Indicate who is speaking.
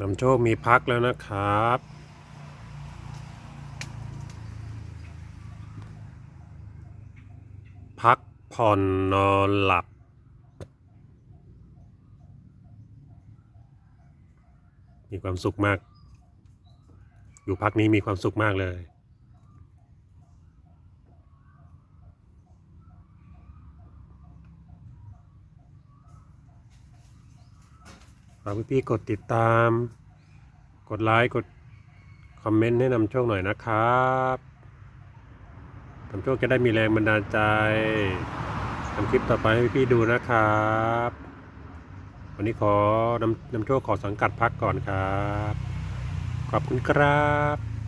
Speaker 1: นำโชคมีพักแล้วนะครับ พักผ่อนนอนหลับ มีความสุขมาก อยู่พักนี้มีความสุขมากเลย ฝากพี่ๆกดติดตาม กดไลค์กดคอมเมนต์ให้นำโชคหน่อยนะครับนำโชคจะได้มีแรงบันดาลใจทำคลิปต่อไปให้พี่ๆดูนะครับ วันนี้ขอนำนำโชคขอสังกัดพักก่อนครับ ขอบคุณครับ